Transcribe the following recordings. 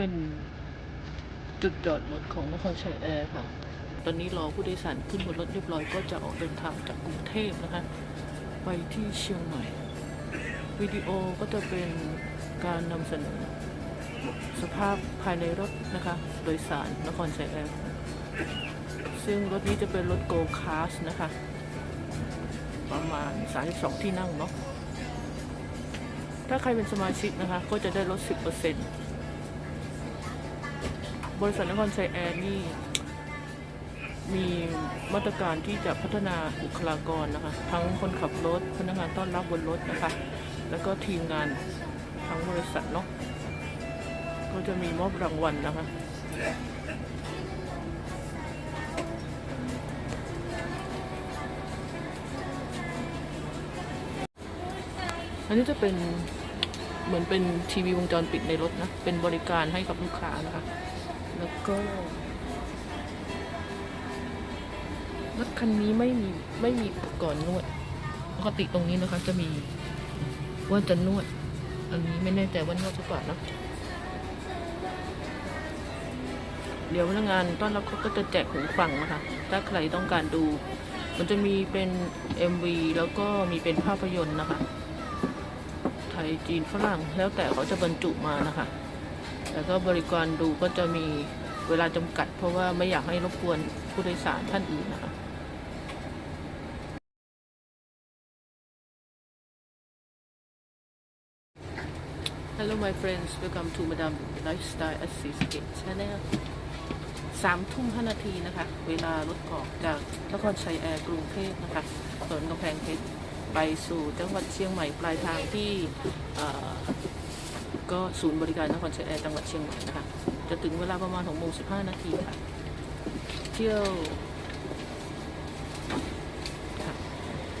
เป็นจุดจอดรถของนครชัยแอร์ค่ะ ตอนนี้รอผู้โดยสารขึ้นบนรถเรียบร้อยก็จะออกเดินทางจากกรุงเทพนะคะ ไปที่เชียงใหม่ วิดีโอก็จะเป็นการนำเสนอสภาพภายในรถนะคะ โดยสารนครชัยแอร์ ซึ่งรถนี้จะเป็นรถโกลคาสนะคะ ประมาณ 32 ที่นั่งเนาะ ถ้าใครเป็นสมาชิกนะคะ ก็จะได้ลด 10% บริษัทนครชัยแอร์นี่มีมาตรการที่จะพัฒนาบุคลากรนะคะ ทั้งคนขับรถพนักงานต้อนรับบนรถนะคะ แล้วก็ทีมงานทั้งบริษัทเนาะก็จะมีมอบรางวัลนะคะอันนี้จะเป็นเหมือนเป็นทีวีวงจรปิดในรถนะ เป็นบริการให้กับลูกค้านะคะ แล้วก็รถคันนี้ไม่มีไม่มีกรณ์นวด ปกติตรงนี้นะคะ จะมีว่าจะนวด อันนี้ไม่แน่ใจว่านวดหรือเปล่านะเดี๋ยวพนักงานต้อนรับเขาก็จะแจกหูฟังนะคะ ถ้าใครต้องการดู มันจะมีเป็น MV แล้วก็มีเป็นภาพยนตร์นะคะ ไทยจีนฝรั่งแล้วแต่เขาจะบรรจุมานะคะ แล้วก็บริการดูก็จะมีเวลาจำกัด เพราะว่าไม่อยากให้รบกวนผู้โดยสารท่านอื่นนะคะ Hello my friends welcome to Madam Lifestyle Assistant Channel สามทุ่มห้านาทีนะคะ เวลารถออกจากนครชัยแอร์กรุงเทพนะคะถนนกำแพงเพชรไปสู่จังหวัดเชียงใหม่ปลายทางที่ ก็ศูนย์บริการนครชัยแอร์จังหวัดเชียงใหม่นะคะ จะถึงเวลาประมาณ6โมง15นาทีค่ะ เที่ยวค่ะ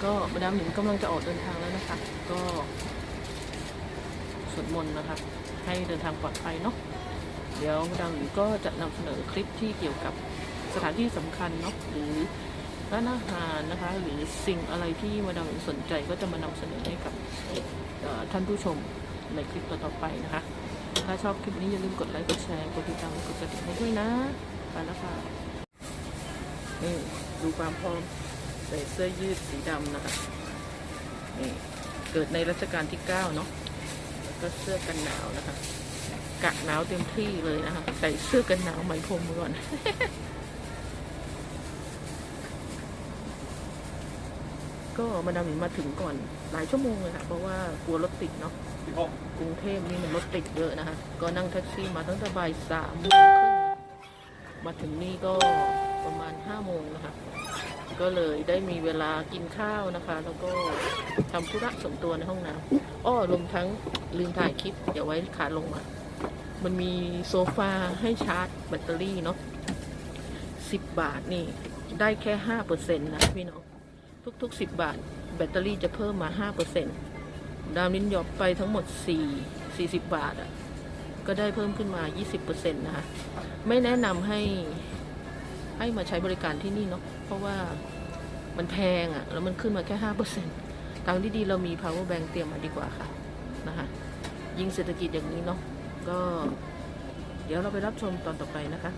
ก็มาดามหนิงกำลังจะออกเดินทางแล้วนะคะ ก็สวดมนต์นะคะ ให้เดินทางปลอดภัยเนาะ เดี๋ยวมาดามหนิงก็จะนำเสนอคลิปที่เกี่ยวกับสถานที่สำคัญเนาะหรือร้านอาหารนะคะ หรือสิ่งอะไรที่มาดามหนิงสนใจก็จะมานำเสนอให้กับท่านผู้ชม ในคลิปต่อๆไปนะคะ ถ้าชอบคลิปนี้อย่าลืมกดไลค์ กดแชร์ กดติดตาม กดกระดิ่งให้ด้วยนะ ไปแล้วค่ะ นี่ดูความพร้อมใส่เสื้อยืดสีดำนะคะ นี่เกิดในรัชกาลที่ 9 เนาะแล้วก็เสื้อกันหนาวนะคะ กะหนาวเต็มที่เลยนะคะ ใส่เสื้อกันหนาวไหมพรมก่อนก็มาดามหนิงมาถึงก่อนหลายชั่วโมงเลยค่ะ เพราะว่ากลัวรถติดเนาะ กรุงเทพนี่มันรถติดเยอะนะคะ ก็นั่งแท็กซี่มาตั้งแต่บ่ายสามโมงครึ่งมาถึงนี่ก็ประมาณห้าโมงนะคะ ก็เลยได้มีเวลากินข้าวนะคะ แล้วก็ทำธุระส่วนตัวในห้องน้ำอ้อรวมทั้งลืมถ่ายคลิป เดี๋ยวไว้ขาลงมา มันมีโซฟาให้ชาร์จแบตเตอรี่เนาะสิบบาทนี่ได้แค่ห้าเปอร์เซ็นต์นะพี่น้องทุกๆสิบบาท แบตเตอรี่จะเพิ่มมาห้าเปอร์เซ็นต์ ดาวนิ้นหยอบไปทั้งหมด 4 40 บาทอะ่ะ ก็ได้เพิ่มขึ้นมา 20%นะคะ ไม่แนะนำให้ให้มาใช้บริการที่นี่เนาะ เพราะว่ามันแพงอะ่ะ แล้วมันขึ้นมาแค่ 5%ทางที่ดีเรามี power bank เตรียมมาดีกว่าค่ะ นะคะ ยิ่งเศรษฐกิจอย่างนี้เนาะ ก็เดี๋ยวเราไปรับชมตอนต่อไปนะคะ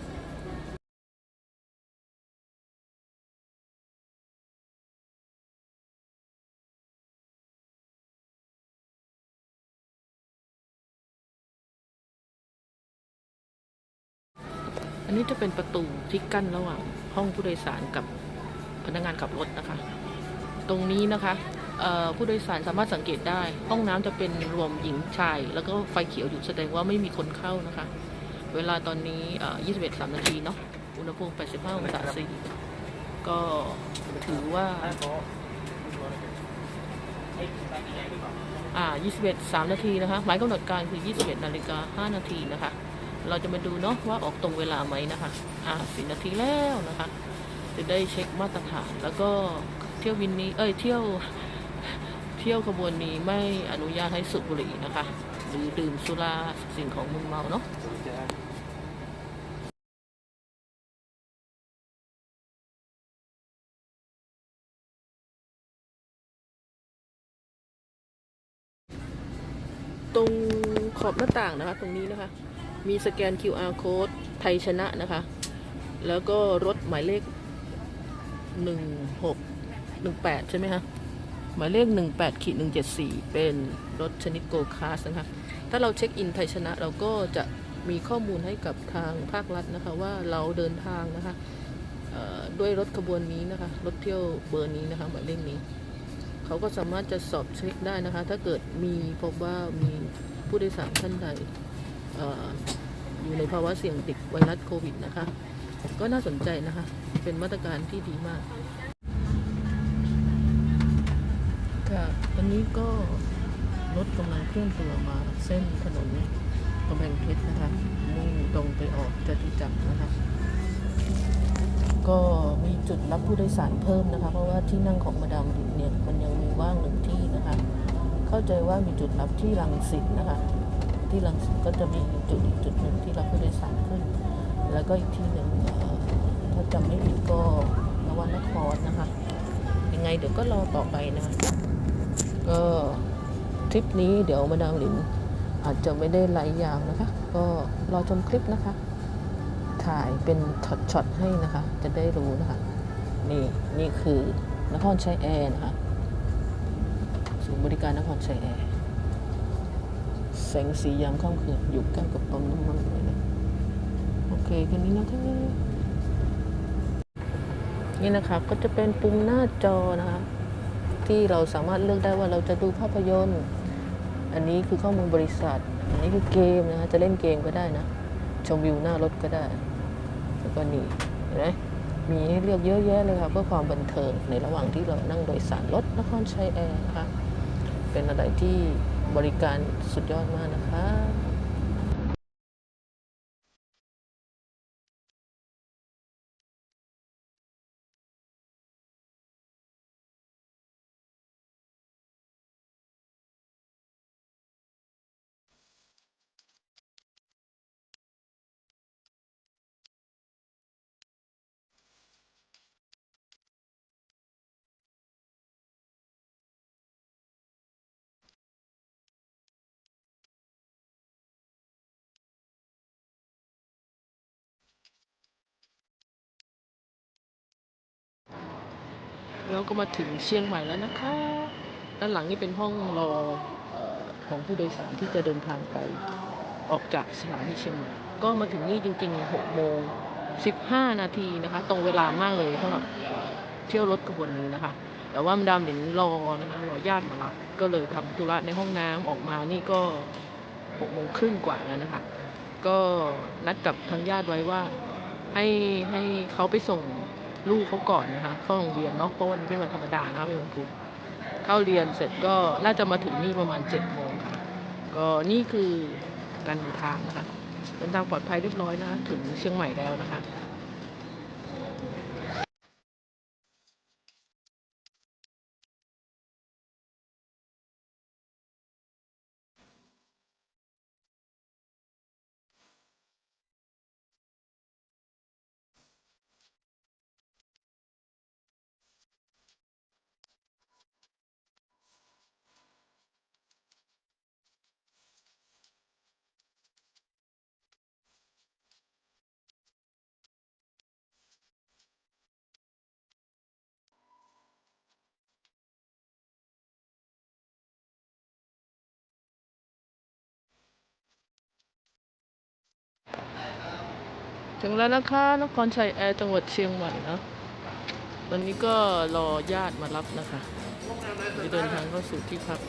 นนี้จะเป็นประตูที่กั้นระหว่างห้องผู้โดยสารกับพนักงานขับรถนะคะ ตรงนี้นะคะเอ่อผู้โดยสารสามารถสังเกตได้ ห้องน้ำจะเป็นรวมหญิงชาย แล้วก็ไฟเขียวอยู่แสดงว่าไม่มีคนเข้านะคะ เวลาตอนนี้เอ่อ21 3 นาทีเนาะ อุณหภูมิ 85 องศาเซลเซียสก็ถือว่า อ่า 21 3 นาทีนะคะ หมายกำหนดการคือ 21 นาฬิกา 5 นาทีนะคะ เราจะมาดูเนาะว่าออกตรงเวลาไหมนะคะ อ่าสี่นาทีแล้วนะคะ จะได้เช็คมาตรฐาน แล้วก็เที่ยววินนี้ เอ้ย เที่ยว เที่ยวขบวนนี้ไม่อนุญาตให้สูบบุหรี่นะคะ หรือดื่มสุราสิ่งของมึนเมาเนาะตรงขอบหน้าต่างนะคะ ตรงนี้นะคะ มีสแกน QR code ไทยชนะนะคะ แล้วก็รถหมายเลข 1618 ใช่ไหมคะ หมายเลข 18ขีด174 เป็นรถชนิดโกคาสนะคะ ถ้าเราเช็คอินไทยชนะเราก็จะมีข้อมูลให้กับทางภาครัฐนะคะ ว่าเราเดินทางนะคะด้วยรถขบวนนี้นะคะ รถเที่ยวเบอร์นี้นะคะหมายเลขนี้ เขาก็สามารถจะสอบเช็คได้นะคะ ถ้าเกิดมีพบว่ามีผู้โดยสารท่านใด อยู่ในภาวะเสี่ยงติดไวรัสโควิดนะคะ ก็น่าสนใจนะคะ เป็นมาตรการที่ดีมาก ค่ะตอนนี้ก็รถกำลังเคลื่อนตัวมาเส้นถนนกำแพงเพชรนะคะ มุ่งตรงไปออกจตุจักรนะคะ ก็มีจุดรับผู้โดยสารเพิ่มนะคะ เพราะว่าที่นั่งของมาดามดิเนี่ยมันยังมีว่างหนึ่งที่นะคะ เข้าใจว่ามีจุดรับที่รังสิตนะคะ ที่รังสิตก็จะมีจุดอีกจุดหนึ่งที่รับผู้โดยสารขึ้น แล้วก็อีกที่หนึ่งถ้าจำไม่ผิดก็นวันครนะคะ ยังไงเดี๋ยวก็รอต่อไปนะคะก็ทริปนี้เดี๋ยวมาดามหลินอาจจะไม่ได้ไลฟ์ยาวนะคะ ก็รอชมคลิปนะคะ ถ่ายเป็นช็อตๆให้นะคะ จะได้รู้นะคะ นี่นี่คือนครชัยแอร์นะคะศูนย์บริการนครชัยแอร์ แสงสียามค่ำคืนอยู่ใกล้กับปั๊มน้ำมันเลยนะโอเคแค่นี้นะคะนี่นะคะก็จะเป็นปุ่มหน้าจอนะคะ ที่เราสามารถเลือกได้ว่าเราจะดูภาพยนตร์ อันนี้คือข้อมูลบริษัท อันนี้คือเกมนะคะจะเล่นเกมก็ได้นะ ชมวิวหน้ารถก็ได้ แล้วก็นี่เห็นไหมมีให้เลือกเยอะแยะเลยค่ะเพื่อความบันเทิงในระหว่างที่เรานั่งโดยสารรถนครชัยแอร์นะคะเป็นอะไรที่ บริการสุดยอดมากนะคะ แล้วก็มาถึงเชียงใหม่แล้วนะคะด้านหลังนี่เป็นห้องรอของผู้โดยสารที่จะเดินทางไปออกจากสถานีเชียงใหม่ก็มาถึงนี่จริงๆ6โมง15 นาทีนะคะ ตรงเวลามากเลยสำหรับเที่ยวรถกระบวนนี้นะคะ แต่ว่ามาดามเห็นรอนะคะรอญาติมารับก็เลยทำธุระในห้องน้ำออกมานี่ก็6โมงครึ่งกว่าแล้วนะคะ ก็นัดกับทางญาติไว้ว่าให้ให้เขาไปส่ง ลูกเขาก่อนนะคะเข้าโรงเรียนเนาะเพราะวันนี้เป็นวันธรรมดานะคะเป็นวันพุธเข้าเรียนเสร็จก็น่าจะมาถึงนี่ประมาณเจ็ดโมงค่ะก็นี่คือการเดินทางนะคะเดินทางปลอดภัยเรียบร้อยนะคะถึงเชียงใหม่แล้วนะคะ ถึงแล้วนะคะนครชัยแอร์จังหวัดเชียงใหม่นะตอนนี้ก็รอญาติมารับนะคะจะเดินทางเข้าสู่ที่พัก